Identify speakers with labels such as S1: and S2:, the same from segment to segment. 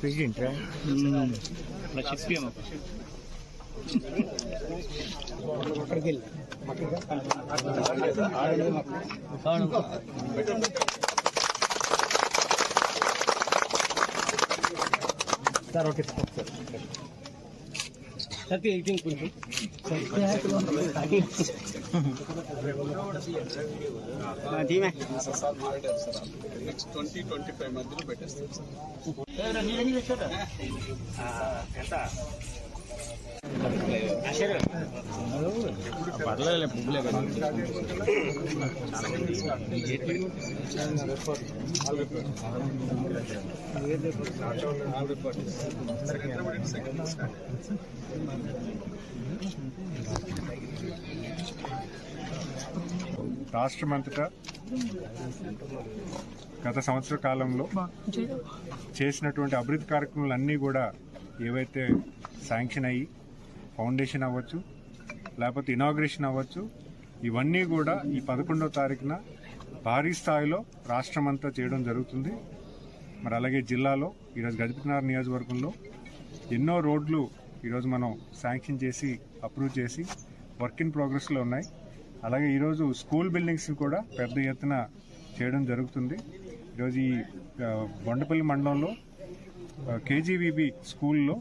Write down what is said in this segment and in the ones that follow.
S1: President అలా చెప్పాము అక్కడికి వెళ్ళి సార్ ఓకే సార్ సార్ ఎయిటింగ్ కొంచెం
S2: ట్వంటీ ట్వంటీ ఫైవ్ మధ్యలో పెట్టేస్తాం
S1: పర్లేదు పువ్వులే కదా
S3: రాష్ట్రమంతటా గత సంవత్సర కాలంలో చేసినటువంటి అభివృద్ధి కార్యక్రమాలన్నీ కూడా ఏవైతే శాంక్షన్ అయ్యి ఫౌండేషన్ అవ్వచ్చు లేకపోతే ఇనాగ్రేషన్ అవ్వచ్చు. ఇవన్నీ కూడా ఈ పదకొండవ తారీఖున భారీ స్థాయిలో రాష్ట్రమంతా చేయడం జరుగుతుంది. మరి అలాగే జిల్లాలో ఈరోజు గజపతినగర్ నియోజకవర్గంలో ఎన్నో రోడ్లు ఈరోజు మనం శాంక్షన్ చేసి అప్రూవ్ చేసి వర్క్ ఇన్ ప్రోగ్రెస్లో ఉన్నాయి. అలాగే ఈరోజు స్కూల్ బిల్డింగ్స్ కూడా పెద్ద ఎత్తున చేయడం జరుగుతుంది. ఈరోజు ఈ బొండపల్లి మండలంలో కేజీవీబీ స్కూల్లో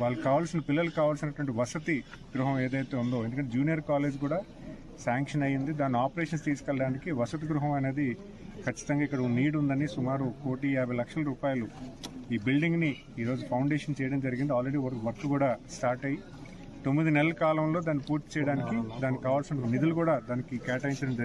S3: వాళ్ళకి కావాల్సిన పిల్లలకు కావాల్సినటువంటి వసతి గృహం ఏదైతే ఉందో ఎందుకంటే జూనియర్ కాలేజ్ కూడా శాంక్షన్ అయ్యింది. దాని ఆపరేషన్స్ తీసుకెళ్ళడానికి వసతి గృహం అనేది ఖచ్చితంగా ఇక్కడ నీడ్ ఉందని సుమారు కోటి యాభై లక్షల రూపాయలు ఈ బిల్డింగ్ని ఈరోజు ఫౌండేషన్ చేయడం జరిగింది. ఆల్రెడీ వర్క్ కూడా స్టార్ట్ అయ్యి తొమ్మిది నెలల కాలంలో దాన్ని పూర్తి చేయడానికి దానికి కావాల్సిన నిధులు కూడా దానికి కేటాయించడం జరిగింది.